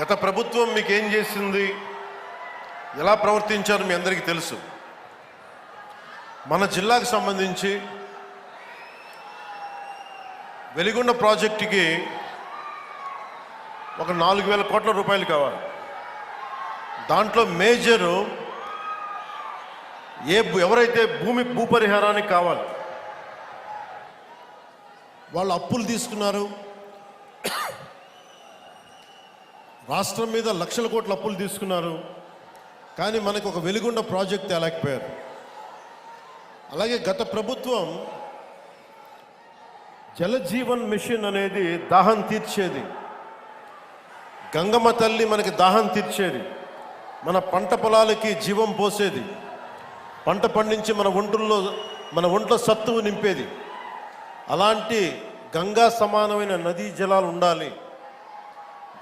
గత ప్రభుత్వం మీకు ఏం చేసింది? ఎలా ప్రవర్తించారు మీ అందరికీ తెలుసు. మన జిల్లాకు సంబంధించి వెలిగొండ ప్రాజెక్టుకి ఒక నాలుగు వేల కోట్ల రూపాయలు కావాలి. దాంట్లో మేజరు ఏ భూ- ఎవరైతే భూమి భూపరిహారానికి కావాలి వాళ్ళు అప్పులు తీసుకున్నారు. రాష్ట్రం మీద లక్షల కోట్ల అప్పులు తీసుకున్నారు. కానీ మనకు ఒక వెలుగుండ ప్రాజెక్ట్ తేలేకపోయారు. అలాగే గత ప్రభుత్వం జలజీవన్ మిషన్ అనేది దాహం తీర్చేది. గంగమ్మ తల్లి మనకి దాహం తీర్చేది. మన పంట పొలాలకి జీవం పోసేది. పంట పండించి మన ఒంట్లో మన ఒంట్లో సత్తువు నింపేది. అలాంటి గంగా సమానమైన నదీ జలాలు ఉండాలి.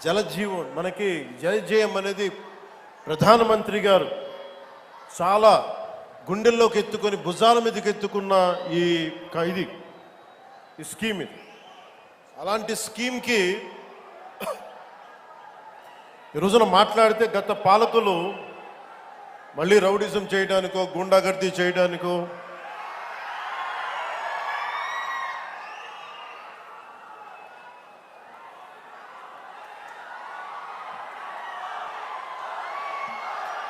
జలజీవం మనకి జలజయం అనేది ప్రధానమంత్రి గారు చాలా గుండెల్లోకి ఎత్తుకొని భుజాల మీదకి ఎత్తుకున్న ఈ ఇది ఈ స్కీమ్ ఇది. అలాంటి స్కీమ్కి ఈ రోజున మాట్లాడితే గత పాలకులు మళ్ళీ రౌడిజం చేయడానికో గుండాగర్దీ చేయడానికో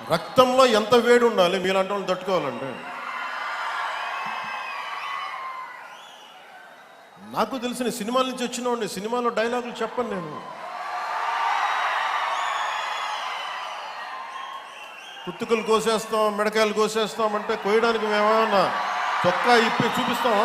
రక్తంలో ఎంత వేడి ఉండాలి మీలాంటి వాళ్ళు తట్టుకోవాలంటే నాకు తెలిసిన సినిమాల నుంచి వచ్చినవాడిని సినిమాలో డైలాగులు చెప్పను నేను. కుత్తుకలు కోసేస్తాం మిడకాయలు కోసేస్తాం అంటే కోయడానికి మేమేమన్నా చొక్కా ఇప్పి చూపిస్తామా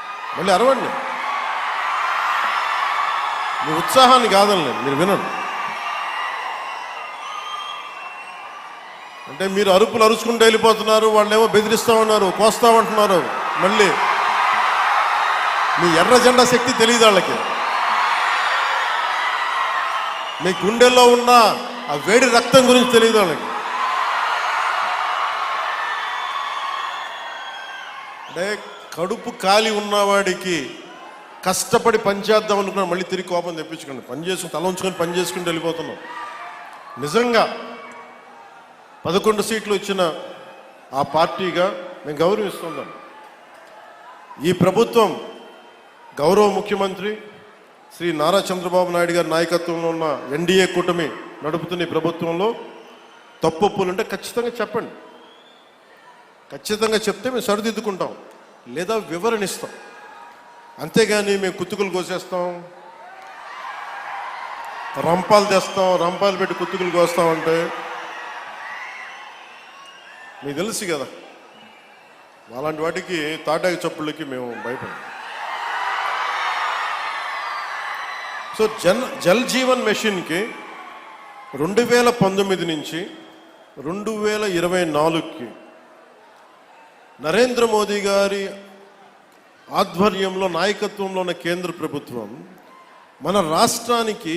మళ్ళీ అరవండి. మీ ఉత్సాహాన్ని కాదనలేదు మీరు వినండి. అంటే మీరు అరుపులు అరుచుకుంటూ వెళ్ళిపోతున్నారు వాళ్ళేమో బెదిరిస్తూ ఉన్నారు కోస్తామంటున్నారు మళ్ళీ మీ ఎర్ర జెండా శక్తి తెలియదు వాళ్ళకి. మీ గుండెల్లో ఉన్న ఆ వేడి రక్తం గురించి తెలియదు వాళ్ళకి. అంటే కడుపు కాలి ఉన్నవాడికి కష్టపడి పనిచేద్దాం అనుకున్నాను మళ్ళీ తిరిగి కోపం తెప్పించుకోండి పని చేసుకుని తల ఉంచుకొని పని చేసుకుంటూ వెళ్ళిపోతున్నాం. నిజంగా పదకొండు సీట్లు వచ్చిన ఆ పార్టీగా మేము గౌరవిస్తున్నాం. ఈ ప్రభుత్వం గౌరవ ముఖ్యమంత్రి శ్రీ నారా చంద్రబాబు నాయుడు గారి నాయకత్వంలో ఉన్న ఎన్డీఏ కూటమి నడుపుతున్న ఈ ప్రభుత్వంలో తప్పులు ఉంటే ఖచ్చితంగా చెప్పండి. ఖచ్చితంగా చెప్తే మేము సరిదిద్దుకుంటాం లేదా వివరణ ఇస్తాం అంతేగాని మేము కుత్తుకులు కోసేస్తాం. రంపాలు తెస్తాం రంపాలు పెట్టి కుత్తుకులు కోస్తామంటే మీకు తెలుసు కదా అలాంటి వాటికి తాటాకి చప్పుళ్ళకి మేము భయపడం సో జన్ జల్ జీవన్ మెషిన్కి రెండు వేల పంతొమ్మిది నుంచి రెండు వేల ఇరవై నాలుగుకి నరేంద్ర మోదీ గారి ఆధ్వర్యంలో నాయకత్వంలో ఉన్న కేంద్ర ప్రభుత్వం మన రాష్ట్రానికి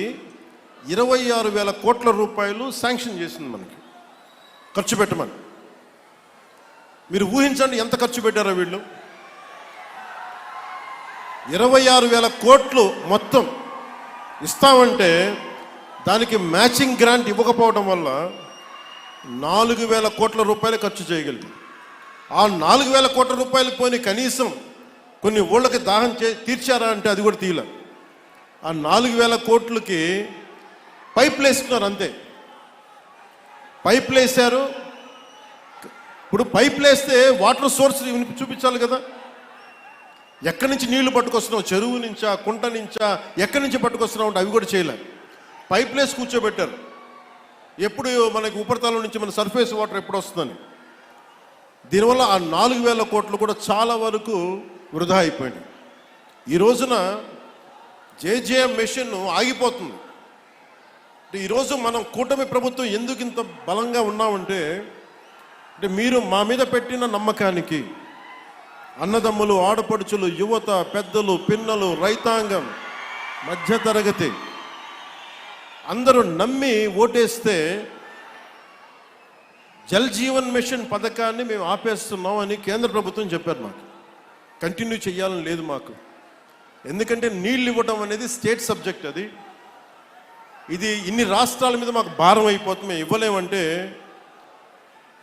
ఇరవై ఆరు వేల కోట్ల రూపాయలు శాంక్షన్ చేసింది మనకి. ఖర్చు పెట్టమని. మీరు ఊహించండి ఎంత ఖర్చు పెట్టారో వీళ్ళు? ఇరవై ఆరు వేల కోట్లు మొత్తం ఇస్తామంటే దానికి మ్యాచింగ్ గ్రాంట్ ఇవ్వకపోవడం వల్ల నాలుగు వేల కోట్ల రూపాయలు ఖర్చు చేయగలిగింది ఆ నాలుగు వేల కోట్ల రూపాయలు పోని కనీసం కొన్ని ఊళ్ళకి దాహం చే తీర్చారా అంటే అది కూడా తీయలే ఆ నాలుగు వేల కోట్లకి పైపులు వేసుకున్నారు అంతే. పైపులు వేశారు ఇప్పుడు పైపులు వేస్తే వాటర్ సోర్స్ వినిపి చూపించాలి కదా. ఎక్కడి నుంచి నీళ్ళు పట్టుకొస్తున్నావు? చెరువు నుంచా కుంట నుంచా ఎక్కడి నుంచి పట్టుకొస్తున్నావు అంటే అవి కూడా చేయలే పైప్లేస్ కూర్చోబెట్టారు. ఎప్పుడు మనకి ఉపరితలం నుంచి మన సర్ఫేస్ వాటర్ ఎప్పుడు వస్తుందని. దీనివల్ల ఆ నాలుగు వేల కోట్లు కూడా చాలా వరకు వృధా అయిపోయింది ఈ రోజున జేజేఎం మిషన్ ఆగిపోతుంది. అంటే ఈరోజు మనం కూటమి ప్రభుత్వం ఎందుకు ఇంత బలంగా ఉన్నామంటే అంటే మీరు మా మీద పెట్టిన నమ్మకానికి అన్నదమ్ములు ఆడపడుచులు యువత పెద్దలు పిన్నలు రైతాంగం మధ్యతరగతి అందరూ నమ్మి ఓటేస్తే జల్ జీవన్ మిషన్ పథకాన్ని మేము ఆపేస్తున్నాం అని కేంద్ర ప్రభుత్వం చెప్పారు మాకు. కంటిన్యూ చేయాలని లేదు మాకు. ఎందుకంటే నీళ్ళు ఇవ్వడం అనేది స్టేట్ సబ్జెక్ట్ అది. ఇది ఇన్ని రాష్ట్రాల మీద మాకు భారం అయిపోతుంది మేము ఇవ్వలేమంటే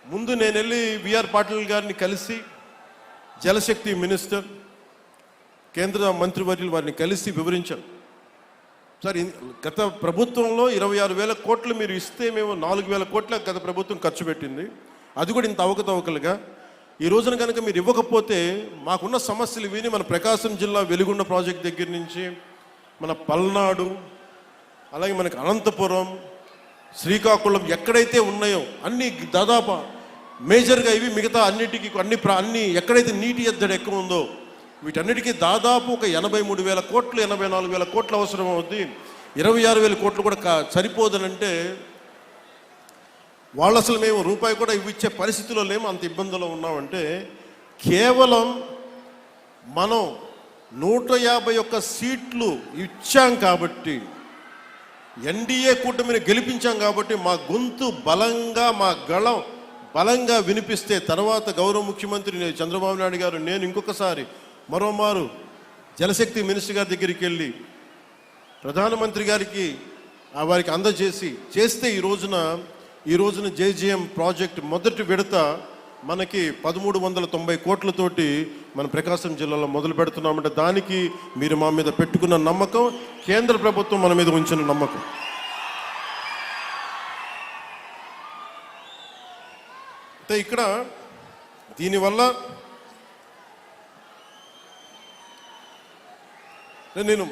ముందు నేను వెళ్ళి విఆర్ పాటిల్ గారిని కలిసి జలశక్తి మినిస్టర్ కేంద్ర మంత్రివర్యులు వారిని కలిసి వివరించాను. సార్ గత ప్రభుత్వంలో ఇరవై ఆరు వేల కోట్లు మీరు ఇస్తే మేము నాలుగు వేల కోట్ల గత ప్రభుత్వం ఖర్చు పెట్టింది. అది కూడా ఇంత అవకతవకలుగా. ఈ రోజున కనుక మీరు ఇవ్వకపోతే మాకున్న సమస్యలు విని మన ప్రకాశం జిల్లా వెలుగుండ ప్రాజెక్ట్ దగ్గర నుంచి మన పల్నాడు అలాగే మనకి అనంతపురం శ్రీకాకుళం ఎక్కడైతే ఉన్నాయో అన్ని దాదాపు మేజర్గా ఇవి మిగతా అన్నిటికీ అన్ని ప్ర అన్ని ఎక్కడైతే నీటి ఎద్దడి ఎక్కువ ఉందో వీటన్నిటికీ దాదాపు ఒక ఎనభై మూడు వేల కోట్లు ఎనభై నాలుగు వేల కోట్లు అవసరం అవుద్ది. ఇరవై ఆరు వేల కోట్లు కూడా కా- సరిపోదనంటే వాళ్ళు అసలు మేము రూపాయి కూడా ఇవ్విచ్చే పరిస్థితిలో లేము అంత ఇబ్బందులో ఉన్నామంటే కేవలం మనం నూట యాభై ఒక్క సీట్లు ఇచ్చాం కాబట్టి ఎన్డీఏ కూటమిని గెలిపించాం కాబట్టి మా గొంతు బలంగా మా గళం బలంగా వినిపిస్తే తర్వాత గౌరవ ముఖ్యమంత్రి చంద్రబాబు నాయుడు గారు నేను ఇంకొకసారి మరోమారు జలశక్తి మినిస్టర్ గారి దగ్గరికి వెళ్ళి ప్రధానమంత్రి గారికి ఆ వారికి అందజేసి చేస్తే ఈ రోజున ఈ రోజున జేజీఎం ప్రాజెక్ట్ మొదటి విడత మనకి పదమూడు వందల తొంభై కోట్లతోటి మన ప్రకాశం జిల్లాలో మొదలు పెడుతున్నామంటే దానికి మీరు మా మీద పెట్టుకున్న నమ్మకం కేంద్ర ప్రభుత్వం మన మీద ఉంచిన నమ్మకం. అంటే ఇక్కడ దీనివల్ల నేను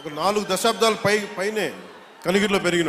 ఒక నాలుగు దశాబ్దాల పై పైనే కనిగిరిలో పెరిగిన